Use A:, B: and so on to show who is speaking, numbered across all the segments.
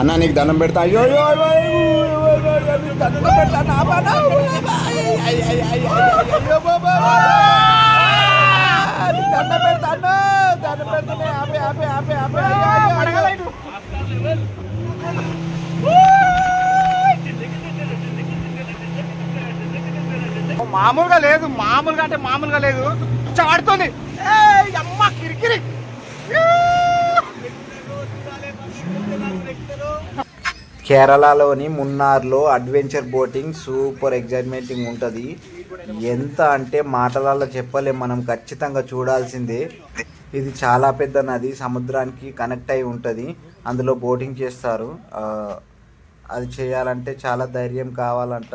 A: అన్న నీకు దండం పెడతా అయ్యో దండం ఆపే, ఆపే,
B: మామూలుగా లేదు మామూలుగా అంటే మామూలుగా లేదు చాడుతుంది అమ్మ కిరికిరి
A: కేరళలోని మున్నార్లో అడ్వెంచర్ బోటింగ్ సూపర్ ఎగ్జైట్మెంటింగ్ ఉంటుంది. ఎంత అంటే మాటలలో చెప్పలేం మనం ఖచ్చితంగా చూడాల్సిందే. ఇది చాలా పెద్ద నది సముద్రానికి కనెక్ట్ అయి ఉంటుంది. అందులో బోటింగ్ చేస్తారు. అది చేయాలంటే చాలా ధైర్యం కావాలంట.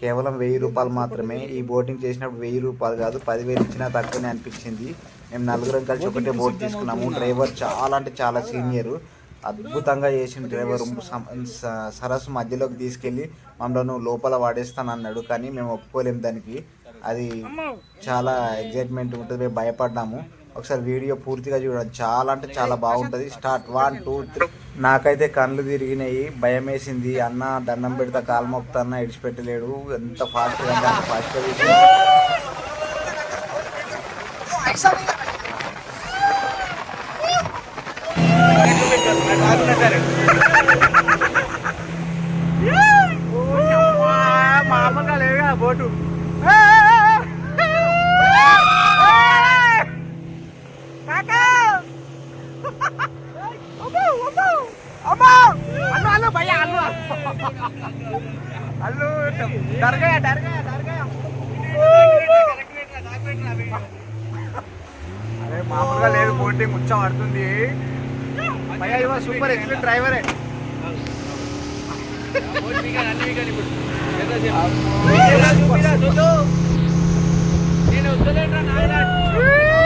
A: కేవలం వెయ్యి రూపాయలు మాత్రమే. ఈ బోటింగ్ చేసినప్పుడు వెయ్యి రూపాయలు కాదు పదివేలు ఇచ్చినా తక్కువనే అనిపించింది. మేము నలుగురం కలిసి ఒకటే బోట్ తీసుకున్నాము. డ్రైవర్ చాలా అంటే చాలా సీనియర్. అద్భుతంగా చేసిన డ్రైవర్. స- సరస్సు మధ్యలోకి తీసుకెళ్ళి మమ్మల్ని లోపల వాడేస్తాను అన్నాడు. కానీ మేము ఒప్పుకోలేము దానికి. అది చాలా ఎగ్జైట్మెంట్ ఉంటుంది. మేము భయపడ్డాము. ఒకసారి వీడియో పూర్తిగా చూడండి. చాలా అంటే చాలా బాగుంటుంది. Start one two three. నాకైతే కళ్ళు తిరిగినాయి. భయం వేసింది అన్న దండం పెడితే కాలు మొక్తా అన్న ఇడిచిపెట్టలేడు. ఎంత ఫాస్ట్గా అంత ఫాస్ట్గా
B: మామూలుగా లేదు బోటు అల్లు డర్గా డర్గా డర్గా అరే మామూలుగా లేదు పోటీ ముచ్చ పడుతుంది భయ్య ఇవ సూపర్ ఎక్స్పీరియన్స్ డ్రైవరే అరే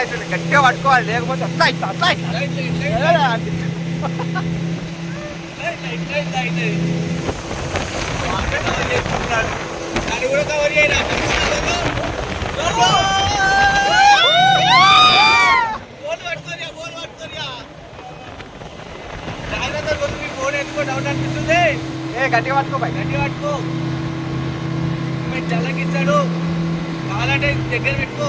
B: అవుతుంది గట్టిగా పట్టుకోవాలి. లేకపోతే అట్లా ఇట్లా అట్లా ఇట్లా ఏ గట్టిగా పట్టుకో బాయ్. గట్టిగా పట్టుకో.
C: చల్లకిచ్చాడు. కావాలంటే దగ్గర పెట్టుకో.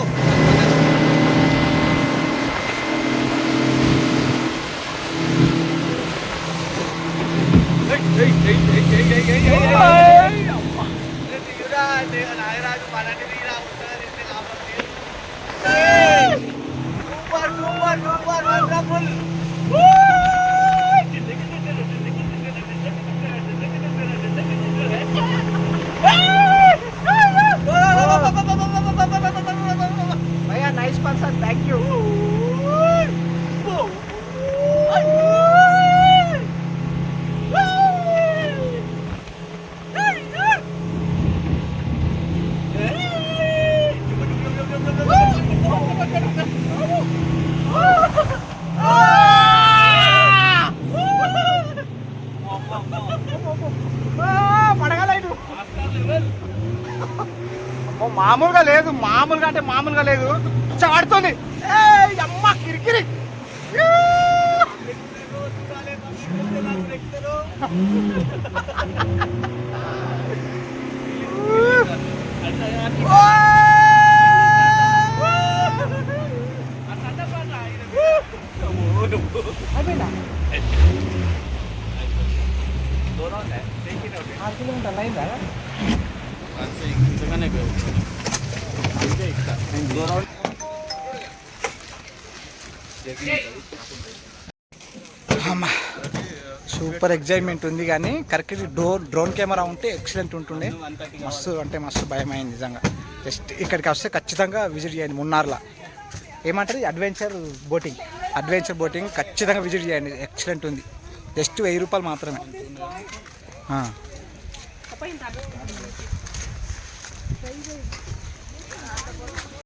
C: దిగురా నాగరాజు పలాంటి దిగిరా సూపర్
B: మామూలుగా లేదు మామూలుగా అంటే మామూలుగా లేదు. చాడుతుంది అమ్మ కిరికిరి కిలోమీటర్లు అయిందా సూపర్ ఎగ్జైట్మెంట్ ఉంది కానీ కరెక్ట్ డ్రోన్ డ్రోన్ కెమెరా ఉంటే ఎక్సలెంట్ ఉంటుండే. మస్తు అంటే మస్తు భయమైంది నిజంగా. జస్ట్ ఇక్కడికి వస్తే ఖచ్చితంగా విజిట్ చేయండి మున్నార్లా. ఏమంటారు అడ్వెంచర్ బోటింగ్ అడ్వెంచర్ బోటింగ్ ఖచ్చితంగా విజిట్ చేయండి. ఎక్సలెంట్ ఉంది. జస్ట్ వెయ్యి రూపాయలు మాత్రమే. Thank you.